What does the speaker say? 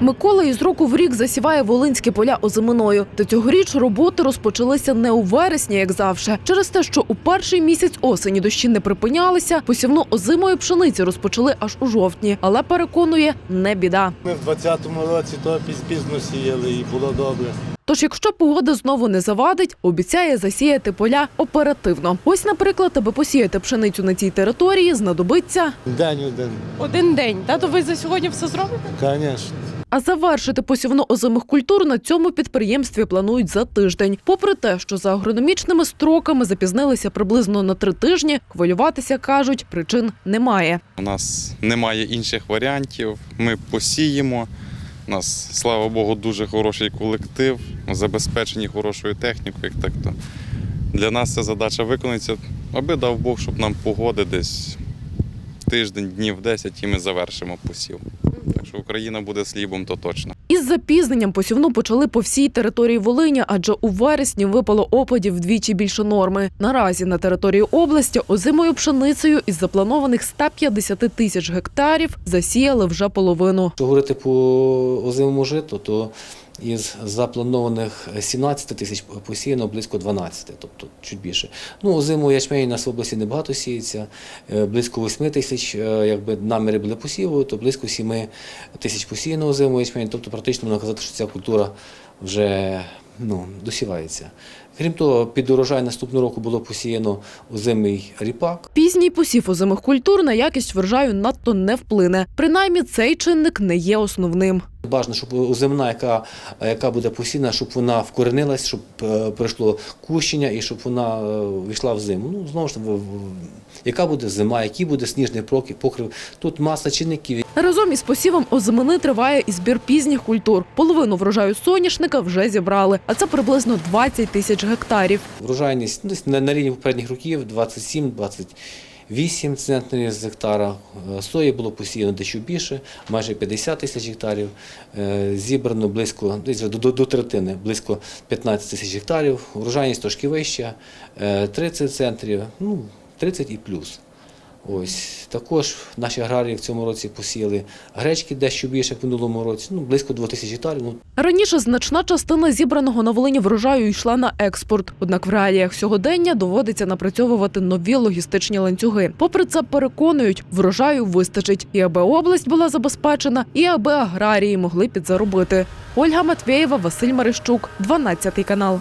Микола із року в рік засіває волинські поля озиминою. Та цьогоріч роботи розпочалися не у вересні, як завжди. Через те, що у перший місяць осені дощі не припинялися, посівну озимої пшениці розпочали аж у жовтні. Але переконує, не біда. Ми в 20-му році то піз- пізно сіяли і було добре. Тож, якщо погода знову не завадить, обіцяє засіяти поля оперативно. Ось, наприклад, аби посіяти пшеницю на цій території, знадобиться. День один, Один день. Та то ви за сьогодні все зробите? звісно. А завершити посівну озимих культур на цьому підприємстві планують за тиждень. Попри те, що за агрономічними строками запізнилися приблизно на три тижні, хвилюватися кажуть, причин немає. У нас немає інших варіантів. Ми посіємо. У нас, слава Богу, дуже хороший колектив, забезпечені хорошою технікою. Так то для нас ця задача виконується, аби дав Бог, щоб нам погоди десь тиждень, днів 10 і ми завершимо посів. Що Україна буде слібом, то точно. Із запізненням посівну почали по всій території Волині, адже у вересні випало опадів вдвічі більше норми. Наразі на території області озимою пшеницею із запланованих 150 тисяч гектарів засіяли вже половину. Що говорити по озимому житу, то із запланованих 17 тисяч посіяно близько 12, тобто чуть більше. Ну, озиму ячмень у нас в області небагато сіється, е, близько 8 тисяч, е, якби наміри були посіву, то близько 7 тисяч посіяно озиму ячмень, тобто практично можна казати, що ця культура вже ну, досівається. Крім того, під урожай наступного року було посіяно озимий ріпак, Пізній посів озимих культур на якість врожаю надто не вплине. Принаймні, цей чинник не є основним. Бажано, щоб озимна, яка, яка буде посіяна, щоб вона вкоренилась, щоб е, пройшло кущення і щоб вона е, війшла в зиму. Ну, знову ж таки, яка буде зима, який буде сніжний покрив. Тут маса чинників. Разом із посівом озимини триває і збір пізніх культур. Половину врожаю соняшника вже зібрали, а це приблизно 20 тисяч гектарів. Врожайність ну, десь на, на рівні попередніх років 27-28 центнерів з гектара. Е, Сої було посіяно дещо більше, майже 50 тисяч гектарів. Е, Зібрано близько десь до, до, третини, близько 15 тисяч гектарів. Врожайність трошки вища, е, 30 центрів, ну 30 і плюс. Ось також наші аграрії в цьому році посіяли гречки дещо більше, як в минулому році, ну близько 2 тисяч гектарів. Ну, Раніше значна частина зібраного на Волині врожаю йшла на експорт. Однак в реаліях сьогодення доводиться напрацьовувати нові логістичні ланцюги. Попри це переконують, врожаю вистачить, і аби область була забезпечена, і аби аграрії могли підзаробити. Ольга Матвєєва, Василь Марищук, 12 канал.